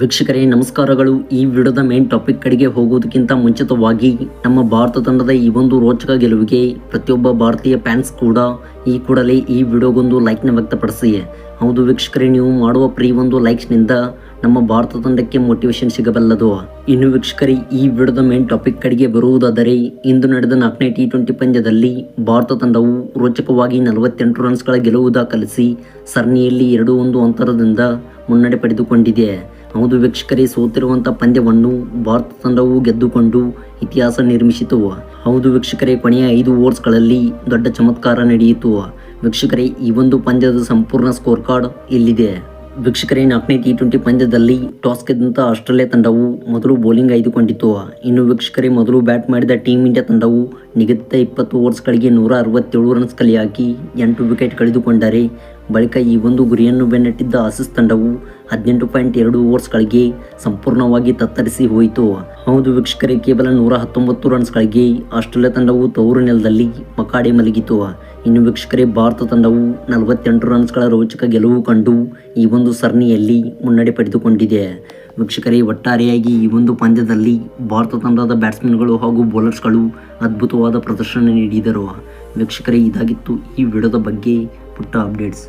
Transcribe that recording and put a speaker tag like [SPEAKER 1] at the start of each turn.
[SPEAKER 1] ವೀಕ್ಷಕರೇ, ನಮಸ್ಕಾರಗಳು. ಈ ವಿಡಿಯೋದ ಮೇನ್ ಟಾಪಿಕ್ ಕಡೆಗೆ ಹೋಗೋದಕ್ಕಿಂತ ಮುಂಚಿತವಾಗಿ ನಮ್ಮ ಭಾರತ ತಂಡದ ಈ ಒಂದು ರೋಚಕ ಗೆಲುವಿಗೆ ಪ್ರತಿಯೊಬ್ಬ ಭಾರತೀಯ ಫ್ಯಾನ್ಸ್ ಕೂಡ ಈ ಕೂಡಲೇ ಈ ವಿಡಿಯೋಗೊಂದು ಲೈಕ್ನ ವ್ಯಕ್ತಪಡಿಸಿ. ಹೌದು ವೀಕ್ಷಕರೇ, ನೀವು ಮಾಡುವ ಪ್ರೀ ಒಂದು ಲೈಕ್ಸ್ನಿಂದ ನಮ್ಮ ಭಾರತ ತಂಡಕ್ಕೆ ಮೋಟಿವೇಶನ್ ಸಿಗಬಲ್ಲದು. ಇನ್ನು ವೀಕ್ಷಕರೇ, ಈ ವಿಡಿಯೋದ ಮೇನ್ ಟಾಪಿಕ್ ಕಡೆಗೆ ಬರುವುದಾದರೆ, ಇಂದು ನಡೆದ ನಾಲ್ಕನೇ ಟಿ ಟ್ವೆಂಟಿ ಪಂದ್ಯದಲ್ಲಿ ಭಾರತ ತಂಡವು ರೋಚಕವಾಗಿ ನಲವತ್ತೆಂಟು ರನ್ಸ್ಗಳ ಗೆಲುವು ದಾಖಲಿಸಿ ಸರಣಿಯಲ್ಲಿ ಎರಡು ಒಂದು ಅಂತರದಿಂದ ಮುನ್ನಡೆ ಪಡೆದುಕೊಂಡಿದೆ. ಹೌದು ವೀಕ್ಷಕರೇ ಸೋತಿರುವಂತಹ ಪಂದ್ಯವನ್ನು ಭಾರತ ತಂಡವು ಗೆದ್ದುಕೊಂಡು ಇತಿಹಾಸ ನಿರ್ಮಿಸಿತು. ಹೌದು ವೀಕ್ಷಕರೇ, ಕೊನೆಯ ಐದು ಓವರ್ಸ್ಗಳಲ್ಲಿ ದೊಡ್ಡ ಚಮತ್ಕಾರ ನಡೆಯಿತು. ವೀಕ್ಷಕರೇ, ಈ ಒಂದು ಪಂದ್ಯದ ಸಂಪೂರ್ಣ ಸ್ಕೋರ್ ಕಾರ್ಡ್ ಇಲ್ಲಿದೆ. ವೀಕ್ಷಕರೇ, ನಾಲ್ಕನೇ ಟಿ ಟ್ವೆಂಟಿ ಪಂದ್ಯದಲ್ಲಿ ಟಾಸ್ ಗೆದ್ದಂಥ ಆಸ್ಟ್ರೇಲಿಯಾ ತಂಡವು ಮೊದಲು ಬೌಲಿಂಗ್ ಆಯ್ದುಕೊಂಡಿತ್ತು. ಇನ್ನು ವೀಕ್ಷಕರೇ, ಮೊದಲು ಬ್ಯಾಟ್ ಮಾಡಿದ ಟೀಮ್ ಇಂಡಿಯಾ ತಂಡವು ನಿಗದಿತ ಇಪ್ಪತ್ತು ಓವರ್ಸ್ಗಳಿಗೆ ನೂರ ಅರವತ್ತೇಳು ರನ್ಸ್ ಕಲೆ ಹಾಕಿ ಎಂಟು ವಿಕೆಟ್ ಕಳೆದುಕೊಂಡರೆ, ಬಳಿಕ ಈ ಒಂದು ಗುರಿಯನ್ನು ಬೆನ್ನಟ್ಟಿದ್ದ ಆಸೀಸ್ ತಂಡವು ಹದಿನೆಂಟು ಪಾಯಿಂಟ್ ಎರಡು ಓವರ್ಸ್ಗಳಿಗೆ ಸಂಪೂರ್ಣವಾಗಿ ತತ್ತರಿಸಿ ಹೋಯಿತು. ಹೌದು ವೀಕ್ಷಕರೇ, ಕೇವಲ ನೂರ ಹತ್ತೊಂಬತ್ತು ರನ್ಸ್ಗಳಿಗೆ ಆಸ್ಟ್ರೇಲಿಯಾ ತಂಡವು ತವರು ನೆಲದಲ್ಲಿ ಮಕಾಡೆ ಮಲಗಿತು ಇನ್ನು ವೀಕ್ಷಕರೇ, ಭಾರತ ತಂಡವು ನಲವತ್ತೆಂಟು ರನ್ಸ್ಗಳ ರೋಚಕ ಗೆಲುವು ಕಂಡು ಈ ಒಂದು ಸರಣಿಯಲ್ಲಿ ಮುನ್ನಡೆ ಪಡೆದುಕೊಂಡಿದೆ. ವೀಕ್ಷಕರೇ, ಒಟ್ಟಾರೆಯಾಗಿ ಈ ಒಂದು ಪಂದ್ಯದಲ್ಲಿ ಭಾರತ ತಂಡದ ಬ್ಯಾಟ್ಸ್ಮನ್ಗಳು ಹಾಗೂ ಬೌಲರ್ಸ್ಗಳು ಅದ್ಭುತವಾದ ಪ್ರದರ್ಶನ ನೀಡಿದರು. ವೀಕ್ಷಕರೇ, ಇದಾಗಿತ್ತು ಈ ವಿಡಿಯೋದ ಬಗ್ಗೆ ಪುಟ್ಟ ಅಪ್ಡೇಟ್ಸ್.